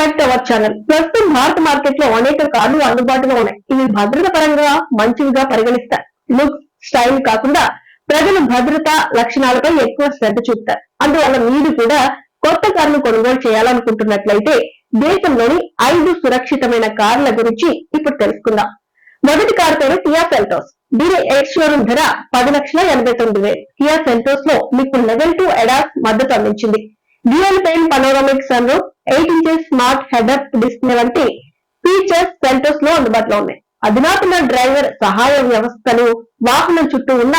Back to our channel ప్రస్తుతం భారత మార్కెట్లో అనేక కార్లు అందుబాటులో ఉన్నాయి. ఇవి భద్రత పరంగా మంచివిగా పరిగణిస్తారు లుక్ స్టైల్ కాకుండా ప్రజలు భద్రత లక్షణాలపై ఎక్కువ శ్రద్ధ చూపుతారు. అందువల్ల మీరు కూడా కొత్త కార్లు కొనుగోలు చేయాలనుకుంటున్నట్లయితే దేశంలోని ఐదు సురక్షితమైన కార్ల గురించి ఇప్పుడు తెలుసుకుందాం. మొదటి కారు పేరు కియా సెల్టోస్ దీని ఎయిర్ షోరూమ్ ధర పది లక్షల ఎనభై తొమ్మిది వేలు. కియా సెల్టోస్లో మీకు లెవెల్ టూ ఎడాస్ మద్దతు అందించింది. Dual pane panoramic sun roof eight inches smart head-up display వంటి ఫీచర్స్ సెల్టోస్లో అందుబాటులో ఉన్నాయి. అధునాతన డ్రైవర్ సహాయ వ్యవస్థలు వాహనం చుట్టూ ఉన్న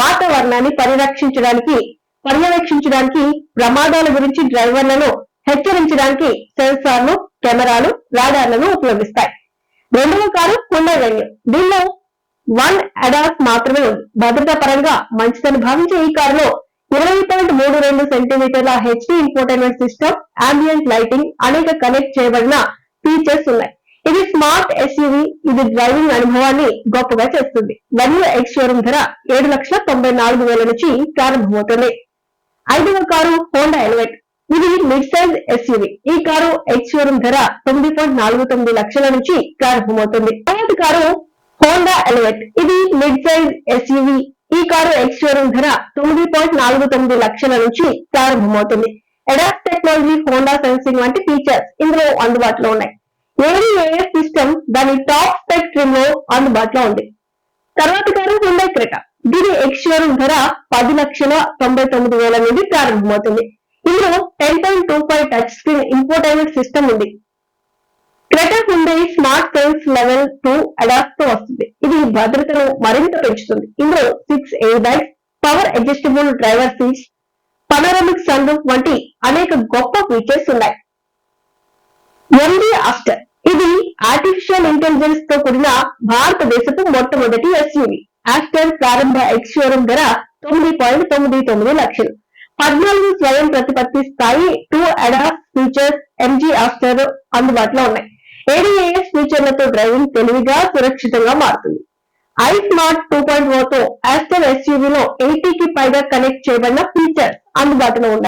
వాతావరణాన్ని పరిరక్షించడానికి పర్యవేక్షించడానికి ప్రమాదాల గురించి డ్రైవర్లను హెచ్చరించడానికి సెన్సార్లు కెమెరాలు రాడార్లను ఉపయోగిస్తాయి. రెండవ కారు హుండా వెన్యూ దీనిలో వన్ అడాస్ మాత్రమే ఉంది. భద్రతా పరంగా మంచిదని భావించే ఈ కారులో ఇరవై పాయింట్ మూడు రెండు సెంటీమీటర్ల HD infotainment system ambient lighting అనేక కనెక్ట్ చేయబడిన ఫీచర్స్ ఉన్నాయి. ఇది స్మార్ట్ ఎస్యూవి ఇది డ్రైవింగ్ అనుభవాన్ని గొప్పగా చేస్తుంది. మరియు ఎక్స్ షోరూమ్ ధర ఏడు లక్షల తొంభై నాలుగు వేల నుంచి ప్రారంభమవుతుంది. ఐదవ కారు హోండా ఎలివెట్ ఇది మిడ్ సైజ్ ఎస్యూవి ఈ కారు ఎక్స్ షోరూమ్ ధర తొమ్మిది పాయింట్ నాలుగు తొమ్మిది లక్షల నుంచి ప్రారంభమవుతుంది. తర్వాత కారు హోండా ఎలివేట్ ఇది మిడ్ సైజ్ ఎస్యూవి ఈ కారు ఎక్స్ ధర తొమ్మిది పాయింట్ నాలుగు తొమ్మిది లక్షల నుంచి ప్రారంభమవుతుంది. ఎడాప్ట్ టెక్నాలజీ హోండా సెన్సింగ్ వంటి ఫీచర్స్ ఇందులో అందుబాటులో ఉన్నాయి. ఏడీఏఎస్ సిస్టమ్ దాని టాప్ స్పెక్ ట్రిమ్లో అందుబాటులో ఉంది. తర్వాత కారు హుండై క్రెటా దీని ఎక్స్ ధర పది లక్షల తొంభై తొమ్మిది వేల నుండి ప్రారంభమవుతుంది. ఇందులో ten point two five touch screen infotainment system ఉంది. Creta Hyundai smart sense level two అడాప్ట్తో వస్తుంది ఇది భద్రతను మరింత పెంచుతుంది. ఇందులో six air bags power adjustable driver seats panoramic sunroof వంటి అనేక గొప్ప ఫీచర్స్ ఉన్నాయి. ఎండి ఆస్టర్ ఇది ఆర్టిఫిషియల్ ఇంటెలిజెన్స్తో కూడిన భారతదేశపు మొట్టమొదటి ఎస్యూవి ఆస్టర్ ప్రారంభ ఎక్స్ ధర తొమ్మిది పాయింట్ తొమ్మిది తొమ్మిది లక్షలు. పద్నాలుగు స్వయం ప్రతిపత్తి స్థాయి two ADAS features MG Astor అందుబాటులో ఉన్నాయి. ఏడీఏఎస్ ఫీచర్లతో డ్రైవింగ్ తెలివిగా సురక్షితంగా మారుతుంది. ఐ స్మార్ట్ టూ పాయింట్తో యాస్టర్ ఎస్యూవీలో ఎయిటీకి పైగా కనెక్ట్ చేయబడిన ఫీచర్స్ అందుబాటులో ఉన్నాయి.